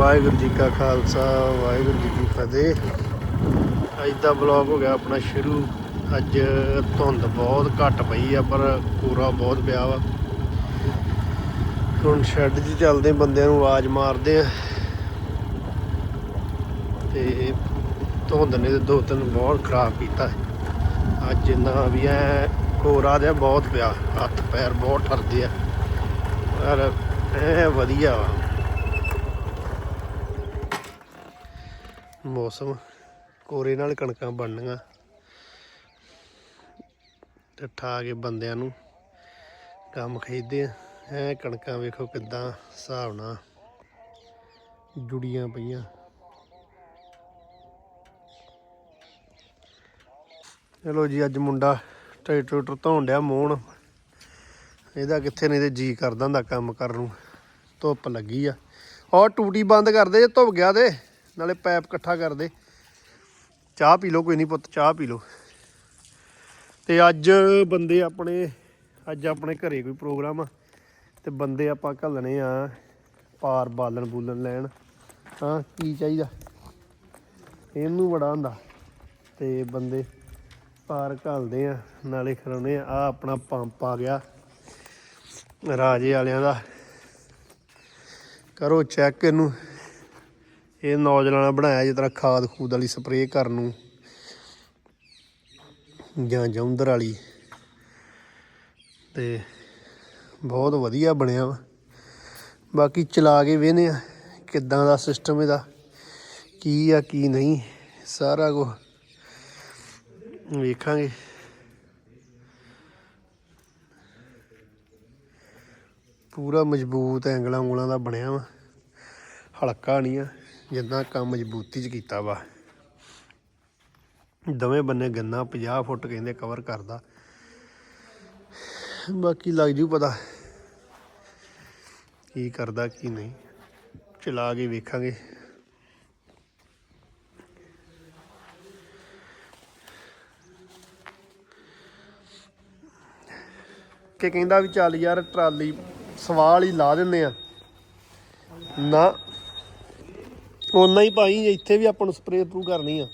ਵਾਹਿਗੁਰੂ ਜੀ ਕਾ ਖਾਲਸਾ, ਵਾਹਿਗੁਰੂ ਜੀ ਕੀ ਫਤਿਹ। ਅੱਜ ਦਾ ਬਲੌਗ ਹੋ ਗਿਆ ਆਪਣਾ ਸ਼ੁਰੂ। ਅੱਜ ਧੁੰਦ ਬਹੁਤ ਘੱਟ ਪਈ ਆ, ਪਰ ਕੋਰਾ ਬਹੁਤ ਪਿਆ ਵਾ। ਹੁਣ ਸ਼ੈੱਡ 'ਚ ਚੱਲਦੇ ਬੰਦਿਆਂ ਨੂੰ ਆਵਾਜ਼ ਮਾਰਦੇ ਆ। ਤੇ ਧੁੰਦ ਨੇ ਤੇ ਦੋ ਤਿੰਨ ਬਹੁਤ ਖਰਾਬ ਕੀਤਾ। ਅੱਜ ਨਾ ਵੀ ਐ ਕੋਰਾ ਜਿਹਾ ਬਹੁਤ ਪਿਆ, ਹੱਥ ਪੈਰ ਬਹੁਤ ਠਰਦੇ ਆ। ਪਰ ਐ ਵਧੀਆ ਵਾ। ਮੌਸਮ ਕੋਰੇ ਨਾਲ ਕਣਕਾਂ ਬਣਨੀਆਂ। ਤੇ ਠਾ ਕੇ ਬੰਦਿਆਂ ਨੂੰ ਕੰਮ ਖਰੀਦੇ ਆ। ਐ ਕਣਕਾਂ ਵੇਖੋ ਕਿੱਦਾਂ ਹਿਸਾਬ ਨਾਲ ਜੁੜੀਆਂ ਪਈਆਂ। ਚਲੋ ਜੀ, ਅੱਜ ਮੁੰਡਾ ਟਰੈਕਟਰ ਟਰੂਕਟਰ ਧੋਣ ਡਿਆ ਮੋਹਣ। ਇਹਦਾ ਕਿੱਥੇ ਨਹੀਂ ਤੇ ਜੀ ਕਰਦਾ ਹੁੰਦਾ ਕੰਮ ਕਰਨ ਨੂੰ। ਧੁੱਪ ਲੱਗੀ ਆ। ਔਰ ਟੂਟੀ ਬੰਦ ਕਰਦੇ ਜੇ ਧੁੱਪ ਗਿਆ ਤੇ। ਨਾਲੇ ਪੈਪ ਇਕੱਠਾ ਕਰਦੇ ਚਾਹ ਪੀ ਲਓ ਕੋਈ ਨਹੀਂ ਪੁੱਤ, ਚਾਹ ਪੀ ਲਓ। ਤੇ ਅੱਜ ਬੰਦੇ ਆਪਣੇ, ਅੱਜ ਆਪਣੇ ਘਰੇ ਕੋਈ ਪ੍ਰੋਗਰਾਮ ਆ, ਤੇ ਬੰਦੇ ਆਪਾਂ ਘੱਲਣੇ ਆ ਪਾਰ ਬਾਲਣ ਬੂਲਣ ਲੈਣ। ਹਾਂ, ਕੀ ਚਾਹੀਦਾ? ਇਹਨੂੰ ਬੜਾ ਹੁੰਦਾ। ਤੇ ਬੰਦੇ ਪਾਰ ਘੱਲਦੇ ਆ, ਨਾਲੇ ਖਰਾਉਣੇ ਆ। ਆਹ ਆਪਣਾ ਪੰਪ ਆ ਗਿਆ ਰਾਜੇ ਵਾਲਿਆਂ ਦਾ। ਕਰੋ ਚੈੱਕ ਇਹਨੂੰ। ਇਹ ਨੌਜਵਾਨਾਂ ਬਣਾਇਆ ਜਿਸ ਤਰ੍ਹਾਂ ਖਾਦ ਖੂਦ ਵਾਲੀ ਸਪਰੇਅ ਕਰਨ ਨੂੰ ਜਾਂ ਜੌਂਦਰ ਵਾਲੀ। ਤੇ ਬਹੁਤ ਵਧੀਆ ਬਣਿਆ ਵਾ। ਬਾਕੀ ਚਲਾ ਕੇ ਵੇਨੇ ਆ ਕਿੱਦਾਂ ਦਾ ਸਿਸਟਮ ਇਹਦਾ, ਕੀ ਆ, ਕੀ ਨਹੀਂ, ਸਾਰਾ ਕੁਝ ਵੇਖਾਂਗੇ। ਪੂਰਾ ਮਜ਼ਬੂਤ ਐਂਗਲਾਂ ਉਂਗਲਾਂ ਦਾ ਬਣਿਆ ਵਾ, ਹਲਕਾ ਨਹੀਂ ਆ। ਜਿੱਦਾਂ ਕੰਮ ਮਜ਼ਬੂਤੀ ਚ ਕੀਤਾ ਵਾ। ਦਵੇਂ ਬੰਨੇ ਗੰਨਾ 50 ਫੁੱਟ ਕਹਿੰਦੇ ਕਵਰ ਕਰਦਾ। ਬਾਕੀ ਲੱਗ ਜੂ ਪਤਾ ਕੀ ਕਰਦਾ ਕੀ ਨਹੀਂ। ਚਲਾ ਕੇ ਵੇਖਾਂਗੇ। ਕਿ ਕਹਿੰਦਾ ਵੀ ਚੱਲ ਯਾਰ ਟਰਾਲੀ ਸਵਾਲ ਹੀ ਲਾ ਦਿੰਦੇ ਆ। ਨਾ ਓਨਾ ਹੀ ਭਾਈ, ਇੱਥੇ ਵੀ ਆਪਾਂ ਨੂੰ ਸਪਰੇਅ ਥਰੂ ਕਰਨੀ ਆ।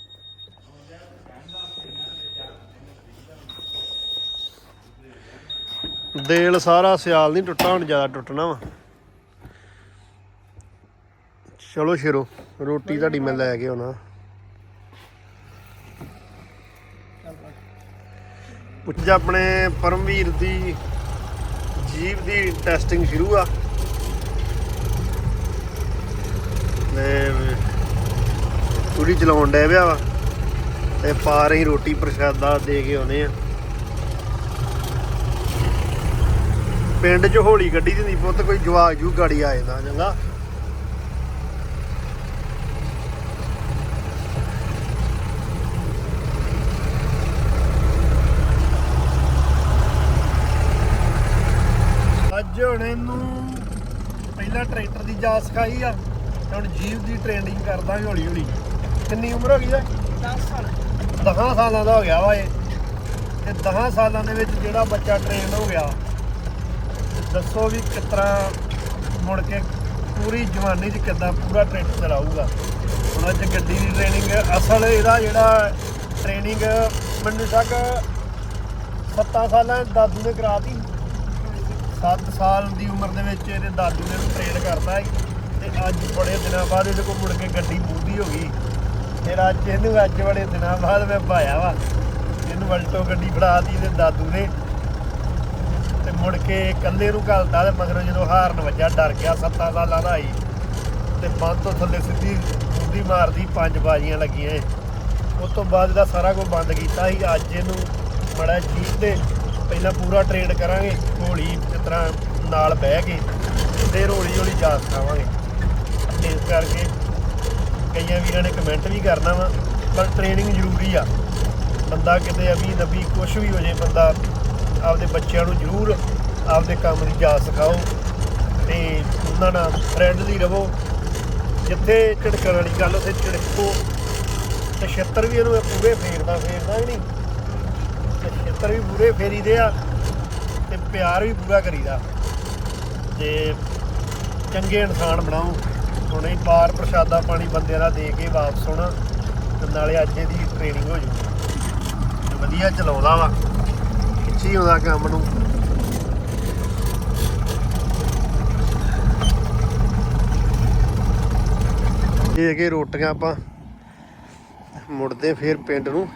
ਦੇਲ ਸਾਰਾ ਸਿਆਲ ਨਹੀਂ ਟੁੱਟਾ, ਹੁਣ ਜ਼ਿਆਦਾ ਟੁੱਟਣਾ ਵਾ। ਚਲੋ ਸ਼ੇਰੋ, ਰੋਟੀ ਤੁਹਾਡੀ ਮੈਂ ਲੈ ਕੇ ਆਉਣਾ। ਪੁੱਛ ਆਪਣੇ ਪਰਮਵੀਰ ਦੀ ਜੀਵ ਦੀ ਟੈਸਟਿੰਗ ਸ਼ੁਰੂ ਆ। ਪੂਰੀ ਚਲਾਉਣ ਡਿਆ ਪਿਆ ਵਾ। ਤੇ ਪਾ ਰਹੀ ਰੋਟੀ ਪ੍ਰਸ਼ਾਦਾ ਦੇ ਕੇ ਆਉਨੇ ਆ। ਪਿੰਡ 'ਚ ਹੋਲੀ ਗੱਡੀ ਦੀ ਨਹੀਂ ਪੁੱਤ, ਕੋਈ ਜਵਾਗ ਜੂ ਗਾੜੀ ਆ ਜਾਂਦਾ ਚੰਗਾ। ਅੱਜ ਹੁਣ ਇਹਨੂੰ ਪਹਿਲਾਂ ਟਰੈਕਟਰ ਦੀ ਜਾਂਚ ਸਿਖਾਈ ਆ ਹੁਣ ਜੀਵ ਦੀ ਟ੍ਰੇਨਿੰਗ ਕਰਦਾ ਹੌਲੀ ਹੌਲੀ ਕਿੰਨੀ ਉਮਰ ਹੋ ਗਈ ਆ? 10 ਸਾਲ। 10 ਸਾਲਾਂ ਦਾ ਹੋ ਗਿਆ ਵਾ ਇਹ। ਤੇ 10 ਸਾਲਾਂ ਦੇ ਵਿੱਚ ਜਿਹੜਾ ਬੱਚਾ ਟ੍ਰੇਨ ਹੋ ਗਿਆ ਦੱਸੋ ਵੀ ਕਿਸ ਤਰ੍ਹਾਂ ਮੁੜ ਕੇ ਪੂਰੀ ਜਵਾਨੀ 'ਚ ਕਿੱਦਾਂ ਪੂਰਾ ਟਰੈਕਟਰ ਚਲਾਊਗਾ। ਹੁਣ ਅੱਜ ਗੱਡੀ ਦੀ ਟ੍ਰੇਨਿੰਗ ਅਸਲ ਇਹਦਾ ਜਿਹੜਾ ਟ੍ਰੇਨਿੰਗ ਮੈਨੂੰ ਤੱਕ 7 ਸਾਲਾਂ ਦਾਦੂ ਨੇ ਕਰਾਤੀ। 7 ਸਾਲ ਦੀ ਉਮਰ ਦੇ ਵਿੱਚ ਇਹਦੇ ਦਾਦੂ ਨੇ ਟ੍ਰੇਨ ਕਰਤਾ ਤੇ ਅੱਜ ਬੜੇ ਦਿਨਾਂ ਬਾਅਦ ਇਹਦੇ ਕੋਲ ਮੁੜ ਕੇ ਗੱਡੀ ਮੂਦੀ ਹੋ ਗਈ। ਫਿਰ ਅੱਜ ਇਹਨੂੰ ਅੱਜ ਬੜੇ ਦਿਨਾਂ ਬਾਅਦ ਮੈਂ ਭਾਇਆ ਵਾ। ਇਹਨੂੰ ਵਲਟੋ ਗੱਡੀ ਫੜਾਤੀ ਇਹਦੇ ਦਾਦੂ ਨੇ। ਤੇ ਮੁੜ ਕੇ ਇਕੱਲੇ ਨੂੰ ਘਲਤਾ ਤੇ ਮਗਰੋਂ ਜਦੋਂ ਹਾਰਨ ਵੱਜਾ ਡਰ ਗਿਆ 7 ਸਾਲਾਂ ਦਾ ਆਈ ਤੇ ਬੰਦ ਤੋਂ ਥੱਲੇ ਸਿੱਧੀ ਮੂਦੀ ਮਾਰਦੀ, ਪੰਜ ਬਾਜੀਆਂ ਲੱਗੀਆਂ ਇਹ। ਉਸ ਤੋਂ ਬਾਅਦ ਇਹਦਾ ਸਾਰਾ ਕੁਝ ਬੰਦ ਕੀਤਾ ਸੀ। ਅੱਜ ਇਹਨੂੰ ਮੜਾ ਜੀਤ ਤੇ ਪਹਿਲਾਂ ਪੂਰਾ ਟ੍ਰੇਨ ਕਰਾਂਗੇ, ਹੌਲੀ ਇਸ ਤਰ੍ਹਾਂ ਨਾਲ ਬਹਿ ਕੇ ਫਿਰ ਹੌਲੀ ਹੌਲੀ ਜਾ ਸਿਖਾਵਾਂਗੇ ਇਸ ਕਰਕੇ ਕਈਆਂ ਵੀਰਾਂ ਨੇ ਕਮੈਂਟ ਵੀ ਕਰਨਾ ਵਾ, ਪਰ ਟ੍ਰੇਨਿੰਗ ਜ਼ਰੂਰੀ ਆ। ਬੰਦਾ ਕਿਤੇ ਅਭੀ ਨਬੀ ਕੁਝ ਵੀ ਹੋ ਜੇ, ਬੰਦਾ ਆਪਦੇ ਬੱਚਿਆਂ ਨੂੰ ਜ਼ਰੂਰ ਆਪਦੇ ਕੰਮ ਦੀ ਜਾ ਸਿਖਾਓ ਤੇ ਉਹਨਾਂ ਨਾਲ ਫਰੈਂਡਲੀ ਰਹੋ ਜਿੱਥੇ ਝਿੜਕਣ ਵਾਲੀ ਗੱਲ, ਉੱਥੇ ਝਿੜਕੋ। ਤੇ ਛੇਤਰ ਵੀ ਇਹਨੂੰ ਪੂਰੇ ਫੇਰਦਾ ਫੇਰਦਾ ਕਿ ਨਹੀਂ। ਤੇ ਛੇਤਰ ਵੀ ਪੂਰੇ ਫੇਰੀਦੇ ਆ ਤੇ ਪਿਆਰ ਵੀ ਪੂਰਾ ਕਰੀਦਾ। ਤੇ ਚੰਗੇ ਇਨਸਾਨ ਬਣਾਓ। ਹੁਣੇ ਹੀ ਬਾਹਰ ਪ੍ਰਸ਼ਾਦਾ ਪਾਣੀ ਬੰਦਿਆਂ ਦਾ ਦੇ ਕੇ ਵਾਪਸ ਹੋਣਾ ਤੇ ਨਾਲੇ ਅੱਜ ਇਹਦੀ ਟ੍ਰੇਨਿੰਗ ਹੋ ਜੂ ਵਧੀਆ ਚਲਾਉਂਦਾ ਵਾ। ਖਿੱਚੀ ਆਉਂਦਾ ਕੰਮ ਨੂੰ। ਇਹ ਕੇ ਰੋਟੀਆਂ ਆਪਾਂ ਮੁੜਦੇ ਫੇਰ ਪਿੰਡ ਨੂੰ।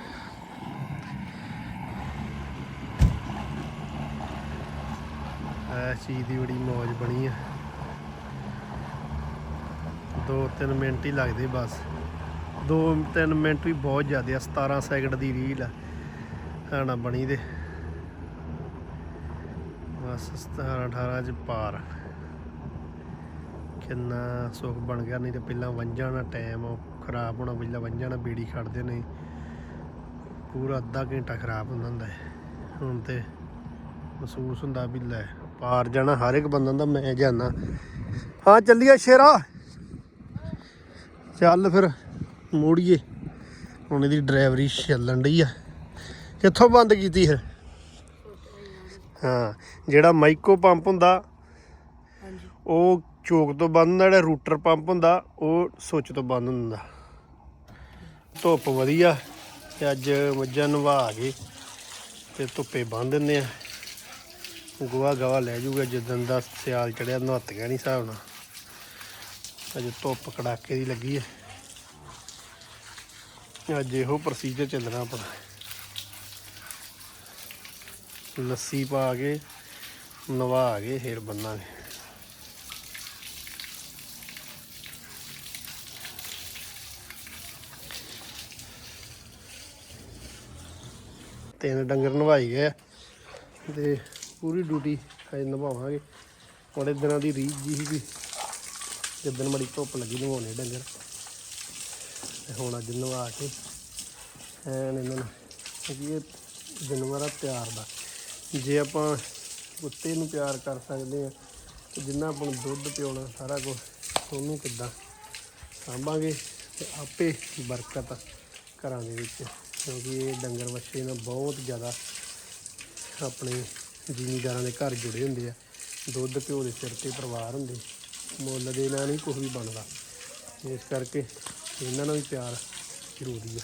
ਐ ਚੀਜ਼ ਦੀ ਬੜੀ ਮੌਜ ਬਣੀ ਆ। ਦੋ ਤਿੰਨ ਮਿੰਟ ਹੀ ਲੱਗਦੇ ਬਸ। ਦੋ ਤਿੰਨ ਮਿੰਟ ਵੀ ਬਹੁਤ ਜ਼ਿਆਦਾ ਆ 17 ਸੈਕਿੰਡ ਦੀ ਰੀਲ ਆ। ਆਣਾ ਬਣੀ ਦੇ। ਬਸ 17 18 ਚ ਪਾਰ। ਕਿੰਨਾ ਸੁੱਖ ਬਣ ਗਿਆ, ਨਹੀਂ ਤੇ ਪਹਿਲਾਂ ਵੰਜਾਂ ਦਾ ਟਾਈਮ ਖਰਾਬ ਹੋਣਾ, ਪਹਿਲਾਂ ਵੰਜਾਂ ਨਾਲ ਬੀੜੀ ਖੜਦੇ ਨੇ। ਪੂਰਾ ਅੱਧਾ ਘੰਟਾ ਖਰਾਬ ਹੁੰਦਾ ਹੁੰਦਾ ਹੁਣ ਤੇ ਮਹਿਸੂਸ ਹੁੰਦਾ ਵੀ ਲੈ, ਪਾਰ ਜਾਣਾ ਹਰ ਇੱਕ ਬੰਦਾ ਦਾ, ਮੈਂ ਜਾਣਾ ਹਾਂ, ਚੱਲੀਏ ਸ਼ੇਰਾ। ਚੱਲ ਫਿਰ ਮੋੜੀਏ। ਹੁਣ ਇਹਦੀ ਡਰਾਈਵਰੀ ਚੱਲਣ ਡਈ ਆ। ਕਿੱਥੋਂ ਬੰਦ ਕੀਤੀ ਫਿਰ? ਹਾਂ ਜਿਹੜਾ ਮਾਈਕੋ ਪੰਪ ਹੁੰਦਾ ਉਹ ਚੋਕ ਤੋਂ ਬੰਦ ਹੁੰਦਾ ਜਿਹੜਾ ਰੂਟਰ ਪੰਪ ਹੁੰਦਾ ਉਹ ਸੁੱਚ ਤੋਂ ਬੰਦ ਹੁੰਦਾ। ਧੁੱਪ ਵਧੀਆ ਤੇ ਅੱਜ ਮੱਝਾਂ ਨਵਾ ਕੇ ਤੇ ਧੁੱਪੇ ਬੰਨ ਦਿੰਦੇ ਆ। ਗੋਹਾ ਗਵਾ ਲੈ ਜਾਊਗਾ ਜਦੋਂ ਦਾ ਸਿਆਲ ਚੜਿਆ ਨਹੱਤ ਗਿਆ ਨਹੀਂ ਹਿਸਾਬ ਨਾਲ। ਅਜੇ ਧੁੱਪ ਕੜਾਕੇ ਦੀ ਲੱਗੀ ਹੈ। ਅੱਜ ਇਹੋ ਪ੍ਰੋਸੀਜਰ ਚੱਲਣਾ ਆਪਣਾ। ਲੱਸੀ ਪਾ ਕੇ, ਨਵਾ ਕੇ, ਫੇਰ ਬੰਨਾਂਗੇ। ਤਿੰਨ ਡੰਗਰ ਨਵਾਈ ਗਏ ਆ ਤੇ ਪੂਰੀ ਡਿਊਟੀ ਅਜੇ ਨਿਭਾਵਾਂਗੇ। ਬੜੇ ਦਿਨਾਂ ਦੀ ਰੀਝ ਜੀ ਸੀ। ਜਿੱਦਣ ਮੜੀ ਧੁੱਪ ਲੱਗੀ ਨਵਾਉਣੇ ਡੰਗਰ, ਤੇ ਹੁਣ ਅੱਜ ਨਵਾ ਕੇ ਐਨ ਇਹਨਾਂ ਨੂੰ ਕਿਉਂਕਿ ਇਹ ਜਾਨਵਰ ਆ ਪਿਆਰ ਦਾ। ਜੇ ਆਪਾਂ ਕੁੱਤੇ ਨੂੰ ਪਿਆਰ ਕਰ ਸਕਦੇ ਆ ਤੇ ਜਿੰਨਾ ਆਪਾਂ ਨੂੰ ਦੁੱਧ ਪਿਉਣਾ ਸਾਰਾ ਕੁਝ ਉਹਨੂੰ ਕਿੱਦਾਂ ਸਾਂਭਾਂਗੇ ਤੇ ਆਪੇ ਬਰਕਤ ਘਰਾਂ ਦੇ ਵਿੱਚ। ਕਿਉਂਕਿ ਇਹ ਡੰਗਰ ਵੱਛੇ ਨਾਲ ਬਹੁਤ ਜ਼ਿਆਦਾ ਆਪਣੇ ਜ਼ਿਮੀਂਦਾਰਾਂ ਦੇ ਘਰ ਜੁੜੇ ਹੁੰਦੇ ਆ। ਦੁੱਧ ਪਿਓ ਦੇ ਸਿਰ ਤੇ ਪਰਿਵਾਰ ਹੁੰਦੇ। ਮੁੱਲ ਦੇ ਨਾਲ ਨਹੀਂ ਕੁਝ ਵੀ ਬਣਦਾ। ਇਸ ਕਰਕੇ ਇਹਨਾਂ ਨਾਲ ਵੀ ਪਿਆਰ ਜ਼ਰੂਰੀ ਆ।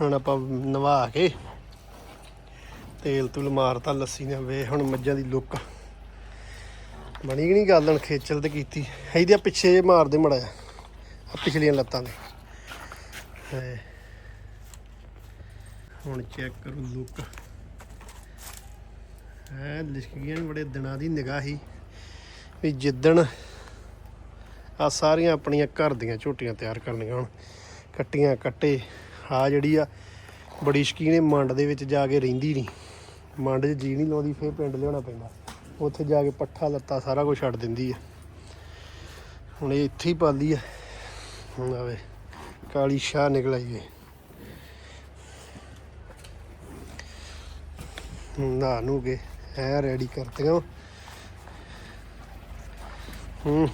ਹੁਣ ਆਪਾਂ ਨਵਾ ਕੇ ਤੇਲ ਤੁਲ ਮਾਰਤਾ ਲੱਸੀ ਨੇ ਵੇ, ਹੁਣ ਮੱਝਾਂ ਦੀ ਲੁੱਕ। ਬਣੀ ਕਿ ਨਹੀਂ ਗੱਲ ਹੁਣ ਖੇਚਲ ਤੇ ਕੀਤੀ। ਇਹਦੇ ਪਿੱਛੇ ਜੇ ਮਾਰਦੇ ਮੜਾ ਆ ਪਿਛਲੀਆਂ ਲੱਤਾਂ ਦੇ ਹੁਣ ਚੈੱਕ ਕਰੋ ਲੁੱਕ। ਹੈ ਲਿਸ਼ਕੀਆਂ ਨੇ ਬੜੇ ਦਿਨਾਂ ਦੀ ਨਿਗਾਹ ਹੀ। ਵੀ ਜਿੱਦਣ ਆ ਸਾਰੀਆਂ ਆਪਣੀਆਂ ਘਰ ਦੀਆਂ ਝੋਟੀਆਂ ਤਿਆਰ ਕਰਨੀਆਂ ਹੁਣ, ਕੱਟੀਆਂ ਕੱਟੇ ਆ ਜਿਹੜੀ ਆ, ਬੜੀ ਸ਼ਕੀਨ ਮੰਡ ਦੇ ਵਿੱਚ ਜਾ ਕੇ ਰਹਿੰਦੀ ਨਹੀਂ। ਮੰਡ 'ਚ ਜੀ ਨਹੀਂ ਲਾਉਂਦੀ, ਫੇਰ ਪਿੰਡ ਲਿਆਉਣਾ ਪੈਂਦਾ। ਉੱਥੇ ਜਾ ਕੇ ਪੱਠਾ, ਲੱਤਾ ਸਾਰਾ ਕੁਝ ਛੱਡ ਦਿੰਦੀ ਆ। ਹੁਣ ਇਹ ਇੱਥੇ ਹੀ ਪਾਲੀ ਆ। ਹੁਣ ਆਵੇ, ਕਾਲੀ ਸ਼ਾਹ ਨਿਕਲ ਆਈ ਏ ਨਾ ਨੂੰ ਕੇ ਹੈ ਰੈਡੀ ਕਰਤੀਆਂ। ਹੂੰ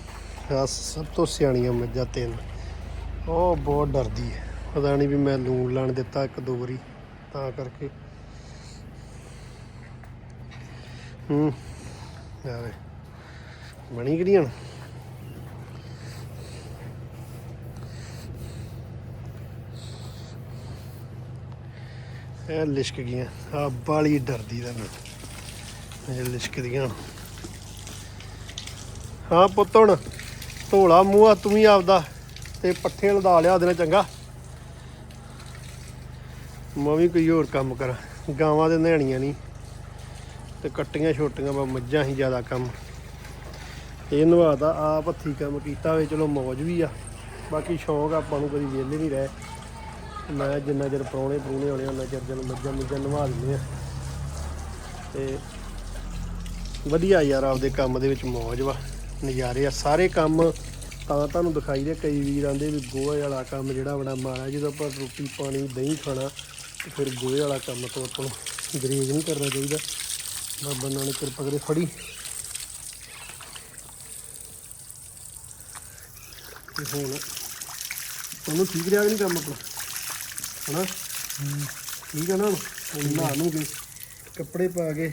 ਆ ਸਭ ਤੋਂ ਸਿਆਣੀਆਂ ਮੱਝਾਂ ਤਿੰਨ। ਉਹ ਬਹੁਤ ਡਰਦੀ ਹੈ। ਪਤਾ ਨਹੀਂ ਵੀ ਮੈਂ ਲੂਣ ਲਾਣ ਦਿੱਤਾ ਇੱਕ ਦੋ ਵਾਰੀ, ਤਾਂ ਕਰਕੇ। ਹੂੰ, ਆਵੇ, ਬਣੀ ਕਿਹੜੀਆਂ ਇਹ ਲਿਸ਼ਕ ਗਈਆਂ। ਆ ਬਾਲੀ ਡਰਦੀ ਦਾ ਮੈਂ। ਇਹ ਲਿਸ਼ਕਦੀਆਂ ਹਾਂ ਪੁੱਤ ਹੁਣ ਧੋਲਾ ਮੂੰਹ ਤੂੰ ਵੀ ਆਪਦਾ ਤੇ ਪੱਠੇ ਲਦਾ ਲਿਆ ਉਹਦੇ ਨਾਲ ਚੰਗਾ। ਮੈਂ ਵੀ ਕੋਈ ਹੋਰ ਕੰਮ ਕਰਾਂ, ਗਾਵਾਂ ਦੇ ਨਹਾਣੀਆਂ ਨਹੀਂ ਤੇ ਕੱਟੀਆਂ ਛੋਟੀਆਂ ਬਾ ਮੱਝਾਂ ਹੀ ਜ਼ਿਆਦਾ ਕੰਮ। ਇਹ ਨਵਾਤਾ ਆਪ ਹੱਥੀ ਕੰਮ ਕੀਤਾ ਹੋਵੇ, ਚਲੋ ਮੌਜ ਵੀ ਆ, ਬਾਕੀ ਸ਼ੌਂਕ ਆਪਾਂ ਨੂੰ ਕਦੀ ਵਿਹਲੇ ਨਹੀਂ ਰਹੇ। ਮੈਂ ਜਿੰਨਾ ਚਿਰ ਪ੍ਰਾਹੁਣੇ ਪ੍ਰੂਣੇ ਆਉਣੇ ਉਹਨਾਂ ਚਿਰ ਜਨ ਮੱਝਾਂ ਮੁੱਝਾਂ ਨਵਾ ਦਿੰਦੇ ਆ। ਤੇ ਵਧੀਆ ਯਾਰ, ਆਪਦੇ ਕੰਮ ਦੇ ਵਿੱਚ ਮੌਜ ਵਾ। ਨਜ਼ਾਰੇ ਆ। ਸਾਰੇ ਕੰਮ ਤਾਂ ਤੁਹਾਨੂੰ ਦਿਖਾਈ ਦੇ, ਕਈ ਵੀਰ ਆਂਦੇ ਵੀ ਗੋਹੇ ਵਾਲਾ ਕੰਮ ਜਿਹੜਾ ਬੜਾ ਮਾੜਾ, ਜਦੋਂ ਆਪਾਂ ਰੋਟੀ, ਪਾਣੀ, ਦਹੀਂ ਖਾਣਾ, ਤੇ ਫਿਰ ਗੋਹੇ ਵਾਲਾ ਕੰਮ ਤੋਂ ਆਪਾਂ ਨੂੰ ਗਰੇਜ ਨਹੀਂ ਕਰਨਾ ਚਾਹੀਦਾ। ਬਾਬਾ ਨਾਨਕ ਕਿਰਪਾ ਕਰੇ ਫੜੀ। ਤੇ ਹੁਣ ਤੁਹਾਨੂੰ ਠੀਕ ਰਿਹਾ ਨਹੀਂ ਕੰਮ ਆਪਣਾ? ਹਨਾ? ਠੀਕ ਹੈ ਨਾ ਹੁਣ? ਨਹਾ ਨੂੰ ਗਏ ਕੱਪੜੇ ਪਾ ਕੇ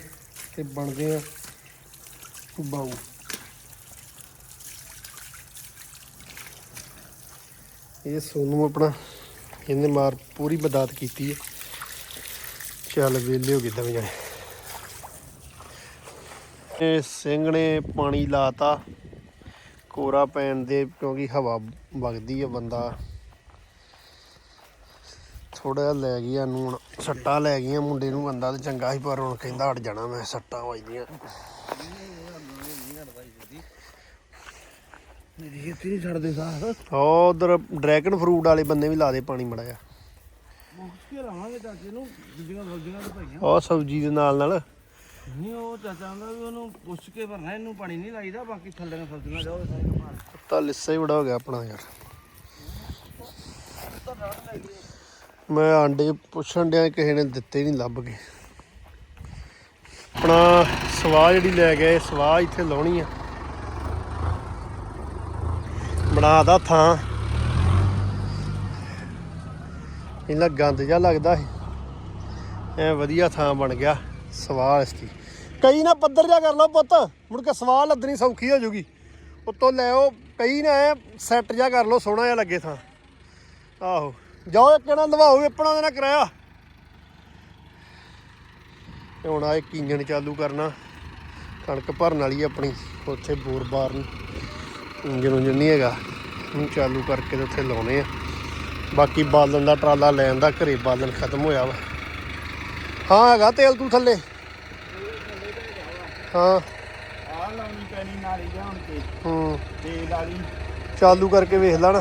ਤੇ ਬਣਦੇ ਆ ਬਾਉ ਇਹ ਸੋਨੂੰ ਆਪਣਾ, ਇਹਨੇ ਮਾਰ ਪੂਰੀ ਮਦਦ ਕੀਤੀ ਹੈ। ਚੱਲ ਵੇਲੇ ਹੋ ਗਏ ਦੋਵੇਂ ਜਣੇ। ਇਹ ਸਿੰਘ ਨੇ ਪਾਣੀ ਲਾਤਾ। ਕੋਰਾ ਪੈਣ ਦੇ, ਕਿਉਂਕਿ ਹਵਾ ਵਗਦੀ ਹੈ ਬੰਦਾ। ਥੋੜਾ ਜਿਹਾ ਲੈ ਗਿਆ ਨੂੰ ਹੁਣ, ਸੱਟਾਂ ਲੈ ਗਈਆਂ ਮੁੰਡੇ ਨੂੰ, ਬੰਦਾ ਤੇ ਚੰਗਾ ਸੀ, ਪਰ ਹੁਣ ਕਹਿੰਦਾ ਹਟ ਜਾਣਾ ਮੈਂ, ਸੱਟਾਂ ਵੱਜਦੀਆਂ। ਮੇਰੀ ਖੇਤੀ ਨਹੀਂ ਛੱਡਦੇ ਸਾਹ ਉਹ ਉਧਰ ਡਰੈਗਨ ਫਰੂਟ ਵਾਲੇ ਬੰਦੇ ਵੀ ਲਾ ਦੇ ਪਾਣੀ ਮੜਾ ਜਾ ਮੁਸ਼ਕਿਲ ਆਵਾਂਗੇ ਚਾਚੇ ਨੂੰ ਦੂਜੀਆਂ ਸਬਜ਼ੀਆਂ ਤੇ ਭਾਈਆਂ ਉਹ ਸਬਜ਼ੀ ਦੇ ਨਾਲ ਨਾਲ। ਨਹੀਂ ਉਹ ਚਾਚਾ ਵੀ ਉਹਨੂੰ ਪੁੱਛ ਕੇ ਭਰਨਾ ਇਹਨੂੰ ਪਾਣੀ ਨਹੀਂ ਲਾਈਦਾ ਬਾਕੀ ਥੱਲੇ ਨੂੰ ਸਬਜ਼ੀਆਂ ਜਾਓ ਤਾਂ ਲਿੱਸਾ ਹੀ ਬੜਾ ਹੋ ਗਿਆ ਆਪਣਾ ਯਾਰ। ਮੈਂ ਆਂਡੇ ਪੁੱਛਣ ਡਿਆ ਕਿਸੇ ਨੇ ਦਿੱਤੇ ਨਹੀਂ ਲੱਭ ਕੇ। ਆਪਣਾ ਸਵਾਹ ਜਿਹੜੀ ਲੈ ਗਏ ਸਵਾਹ ਇੱਥੇ ਲਾਉਣੀ ਆ। ਬਣਾਦਾ ਥਾਂ। ਇਹਨਾਂ ਗੰਦ ਜਿਹਾ ਲੱਗਦਾ ਸੀ। ਐ ਵਧੀਆ ਥਾਂ ਬਣ ਗਿਆ ਸਵਾਹ ਇਸ ਦੀ। ਕਈ ਨਾ ਪੱਧਰ ਜਿਹਾ ਕਰ ਲਓ ਪੁੱਤ, ਮੁੜ ਕੇ ਸਵਾਹ ਲੱਦਣੀ ਸੌਖੀ ਹੋ ਜੂਗੀ। ਉੱਤੋਂ ਲੈ ਕਈ ਨਾ ਐ ਸੈੱਟ ਜਿਹਾ ਕਰ ਲਓ, ਸੋਹਣਾ ਜਿਹਾ ਲੱਗੇ ਥਾਂ। ਆਹੋ, ਜਾਓ ਇੱਕ ਨਾ ਲਵਾਓ ਆਪਣਾ ਦੇ ਨਾਲ ਕਰਾਇਆ। ਤੇ ਹੁਣ ਆ ਇੱਕ ਇੰਜਣ ਚਾਲੂ ਕਰਨਾ। ਕਣਕ ਭਰਨ ਵਾਲੀ ਆਪਣੀ, ਉੱਥੇ ਬੋਰ ਬਾਰ ਨੂੰ ਇੰਜਣ ਉਂਜਣ ਨਹੀਂ ਹੈਗਾ। ਉਹਨੂੰ ਚਾਲੂ ਕਰਕੇ ਤੇ ਉੱਥੇ ਲਾਉਣੇ ਆ। ਬਾਕੀ ਬਾਲਣ ਦਾ ਟਰਾਲਾ ਲੈਣ ਦਾ ਘਰੇ ਬਾਲਣ ਖਤਮ ਹੋਇਆ ਵਾ। ਹਾਂ ਹੈਗਾ ਤੇਲ ਤੂੰ ਥੱਲੇ। ਹਾਂ। ਆਹ ਲਾਉਣੀ ਪੈਣੀ ਨਾਲੀ ਜਾਣ ਕੇ ਹੂੰ। ਤੇਲ ਵਾਲੀ। ਚਾਲੂ ਕਰਕੇ ਵੇਖ ਲੈਣ।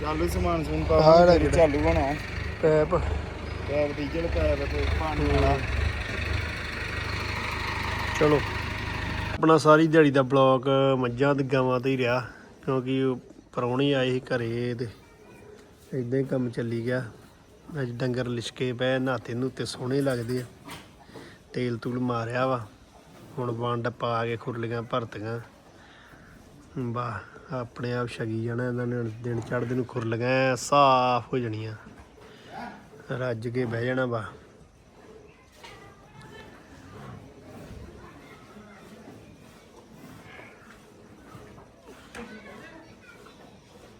ਚਾਲੂ ਸਮਾਨ ਸਮੂਨ ਪਾ। ਚਾਲੂ ਹੋਣਾ। ਪੈਪ। ਪੈਪ ਡੀਜ਼ਲ ਪੈਪ ਤੇ ਪਾਣੀ ਵਾਲਾ। ਚਲੋ। ਆਪਣਾ ਸਾਰੀ ਦਿਹਾੜੀ ਦਾ ਬਲੌਗ ਮੱਝਾਂ ਤੇ ਗਾਵਾਂ ਤੇ ਹੀ ਰਿਹਾ, ਕਿਉਂਕਿ ਉਹ ਪ੍ਰਾਹੁਣੇ ਆਏ ਸੀ ਘਰੇ ਤੇ ਇਦਾਂ ਹੀ ਕੰਮ ਚੱਲੀ ਗਿਆ। ਅੱਜ ਡੰਗਰ ਲਿਸ਼ਕੇ ਪਏ, ਨਹਾਤੇ ਨੂਤੇ ਸੋਹਣੇ ਲੱਗਦੇ ਆ। ਤੇਲ ਤੂਲ ਮਾਰਿਆ ਵਾ, ਹੁਣ ਵੰਡ ਪਾ ਕੇ ਖੁਰਲੀਆਂ ਭਰਤੀਆਂ। ਵਾਹ, ਆਪਣੇ ਆਪ ਛਗੀ ਜਾਣਾ ਇਹਨਾਂ ਨੇ ਦਿਨ ਚੜ੍ਹਦੇ ਨੂੰ ਖੁਰਲੀਆਂ ਸਾਫ਼ ਹੋ ਜਾਣੀਆਂ। ਰੱਜ ਕੇ ਬਹਿ ਜਾਣਾ ਵਾ।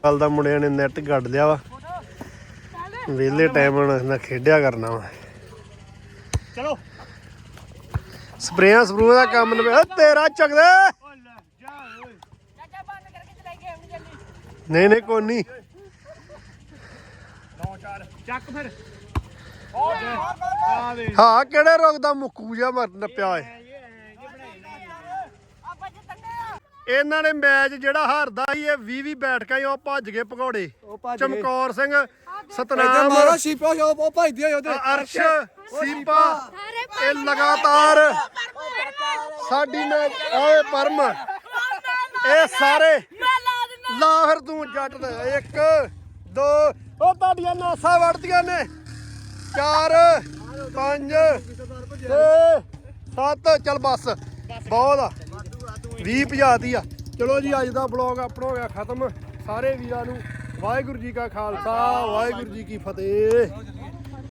ਕੱਲ ਦਾ ਮੁੰਡਿਆਂ ਨੇ ਨੈਟ ਗੱਡ ਲਿਆ ਵਾ। ਵਿਹਲੇ ਟਾਈਮ ਨਾਲ ਖੇਡਿਆ ਕਰਨਾ ਵਾ। ਚਲੋ। ਸਪਰੇਆਂ ਸਪਰੂਆਂ ਦਾ ਕੰਮ ਨਵੇਂ ਤੇਰਾ ਚੱਕਦੇ ਓ ਲੈ ਜਾ ਓਏ ਚਾਚਾ ਬੰਦ ਕਰਕੇ ਚਲਾਈ ਗੇਮ ਨਹੀਂ ਨਹੀਂ ਨਹੀਂ ਕੋਈ ਨਹੀਂ। ਨੌ ਚਾਰ ਚੱਕ ਫਿਰ। ਹਾਂ ਕਿਹੜੇ ਰੋਗ ਦਾ ਮੁੱਕੂ ਜਿਹਾ ਮਰ ਨੱਪਿਆ ਏ ਆਪਾਂ ਜਿੱਤਣੇ ਆ ਇਹਨਾਂ ਨੇ ਮੈਚ ਜਿਹੜਾ ਹਾਰਦਾ ਸੀ ਇਹ 20 20 ਬੈਠ ਕੇ ਉਹ ਭੱਜ ਗਏ ਪਕੌੜੇ ਚਮਕੌਰ ਸਿੰਘ ਸਤਨਾਮ। ਮਾਰਾ ਸ਼ੀਪਾ ਜੋ ਉਹ ਭਜਦੀ ਆ ਉਹਦੇ। ਅਰਸ਼ ਸੀਪਾ। ਇਹ ਲਗਾਤਾਰ ਸਾਡੀ ਮੈਚ ਓਏ ਪਰਮ। ਇਹ ਸਾਰੇ ਲਾ ਫਿਰ ਤੂੰ ਜੱਟ ਦੇ। ਇੱਕ ਦੋ ਉਹ ਤੁਹਾਡੀਆਂ ਨਾਸਾਂ ਵੜਦੀਆਂ ਨੇ। ਚਾਰ ਪੰਜ ਛੇ ਸੱਤ। ਚੱਲ ਬਸ। ਬਹੁਤ ਆ। 20 ਭਜਾਤੀ ਆ। ਚਲੋ ਜੀ, ਅੱਜ ਦਾ ਬਲੌਗ ਆਪਣਾ ਹੋ ਗਿਆ, ਖਤਮ। ਸਾਰੇ ਵੀਰਾਂ ਨੂੰ ਵਾਹਿਗੁਰੂ ਜੀ ਕਾ ਖਾਲਸਾ, ਵਾਹਿਗੁਰੂ ਜੀ ਕੀ ਫਤਿਹ।